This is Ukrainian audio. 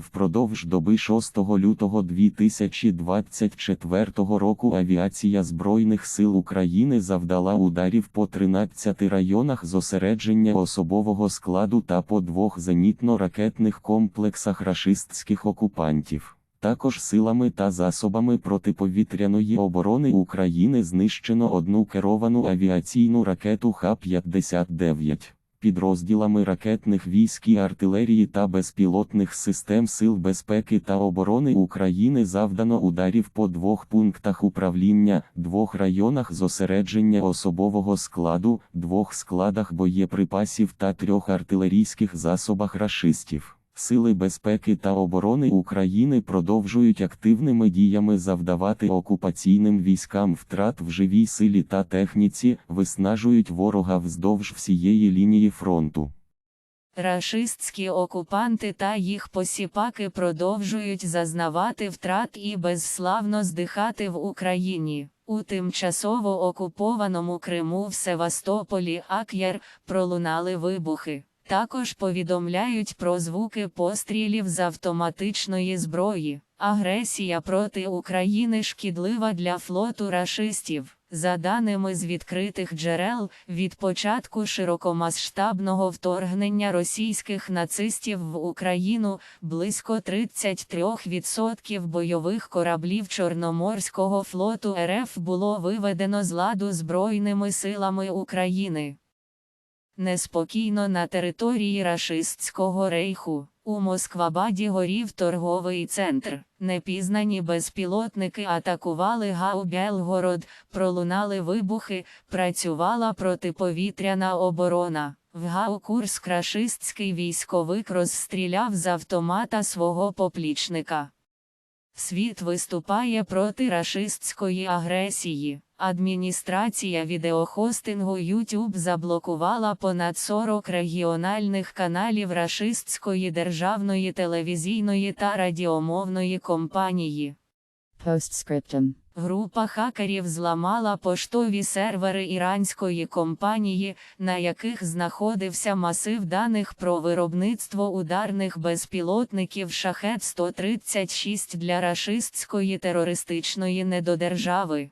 Впродовж доби 6 лютого 2024 року авіація Збройних сил України завдала ударів по 13 районах зосередження особового складу та по двох зенітно-ракетних комплексах рашистських окупантів. Також силами та засобами протиповітряної оборони України знищено одну керовану авіаційну ракету Х-59. Підрозділами ракетних військ і артилерії та безпілотних систем Сил безпеки та оборони України завдано ударів по двох пунктах управління, двох районах зосередження особового складу, двох складах боєприпасів та трьох артилерійських засобах рашистів. Сили безпеки та оборони України продовжують активними діями завдавати окупаційним військам втрат в живій силі та техніці, виснажують ворога вздовж всієї лінії фронту. Рашистські окупанти та їх посіпаки продовжують зазнавати втрат і безславно здихати в Україні. У тимчасово окупованому Криму в Севастополі Ак'яр пролунали вибухи. Також повідомляють про звуки пострілів з автоматичної зброї. Агресія проти України шкідлива для флоту рашистів. За даними з відкритих джерел, від початку широкомасштабного вторгнення російських нацистів в Україну близько 33% бойових кораблів Чорноморського флоту РФ було виведено з ладу Збройними силами України. Неспокійно на території рашистського рейху. У Москвабаді горів торговий центр. Непізнані безпілотники атакували Гау Белгород, пролунали вибухи, працювала протиповітряна оборона. В Гау Курск рашистський військовик розстріляв з автомата свого поплічника. Світ виступає проти рашистської агресії. Адміністрація відеохостингу YouTube заблокувала понад 40 регіональних каналів рашистської державної телевізійної та радіомовної компанії. Postscriptum. Група хакерів зламала поштові сервери іранської компанії, на яких знаходився масив даних про виробництво ударних безпілотників Шахет 136 для рашистської терористичної недодержави.